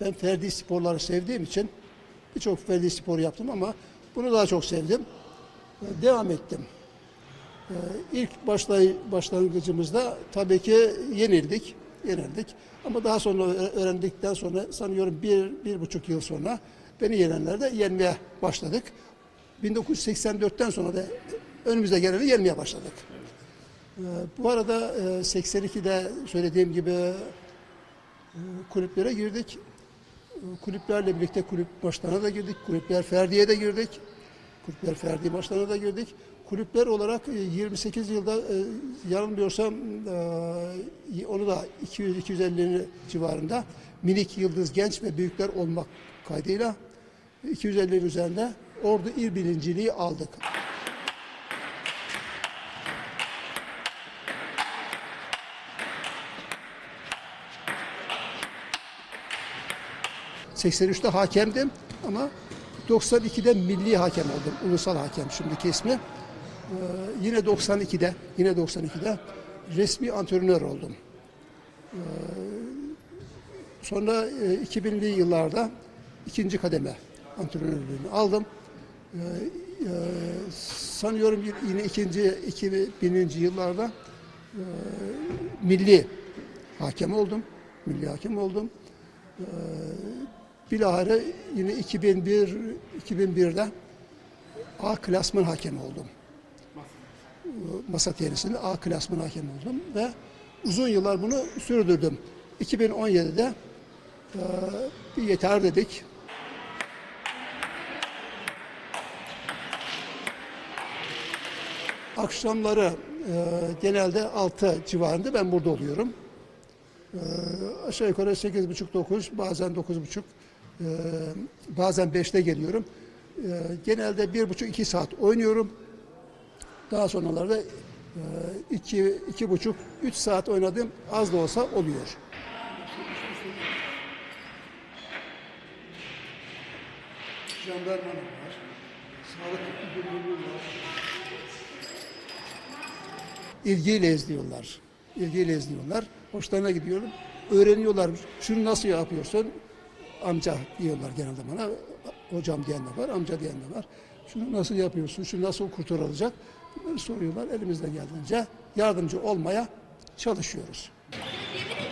ben ferdi sporları sevdiğim için birçok ferdi spor yaptım ama bunu daha çok sevdim. E, Devam ettim. E, İlk başlay başlangıcımızda tabii ki yenildik, yenildik. Ama daha sonra öğrendikten sonra sanıyorum bir, bir buçuk yıl sonra beni yenenler de yenmeye başladık. 1984'ten sonra da önümüzde geleni yenmeye başladık. E, Bu arada e, 82'de söylediğim gibi e, kulüplere girdik. E, Kulüplerle birlikte kulüp maçlarına da girdik. Kulüpler Ferdi'ye de girdik. Kulüpler Ferdi maçlarına da girdik. Kulüpler olarak e, 28 yılda e, yanılmıyorsam e, onu da 200-250 civarında minik yıldız genç ve büyükler olmak kaydıyla 250'nin üzerinde ordu il birinciliği aldık. ...83'te hakemdim ama 92'de milli hakem oldum. Ulusal hakem şimdiki ismi. Ee, yine 92'de, yine 92'de resmi antrenör oldum. Ee, sonra e, 2000'li yıllarda ikinci kademe antrenörlüğünü aldım. Ee, e, sanıyorum yine ikinci 2000. yıllarda e, milli hakem oldum. Milli hakem oldum. Bilahare yine 2001 2001'de A klasman hakem oldum. Masa tenisinde A klasman hakem oldum ve uzun yıllar bunu sürdürdüm. 2017'de e, yeter dedik. Akşamları e, genelde 6 civarında ben burada oluyorum. E, aşağı yukarı 8.30-9 bazen 9.30 e, bazen 5'te geliyorum. E, genelde 1.5-2 saat oynuyorum. Daha sonralarda e, 2 2.5 3 saat oynadığım az da olsa oluyor. Jandarmanım var. Sağlık müdürlüğü var. ilgiyle izliyorlar. İlgiyle izliyorlar. Hoşlarına gidiyorum. Öğreniyorlar. Şunu nasıl yapıyorsun? Amca diyorlar genelde bana. Hocam diyen de var, amca diyen de var. Şunu nasıl yapıyorsun? Şunu nasıl kurtarılacak? Bunları soruyorlar. Elimizden geldiğince yardımcı olmaya çalışıyoruz.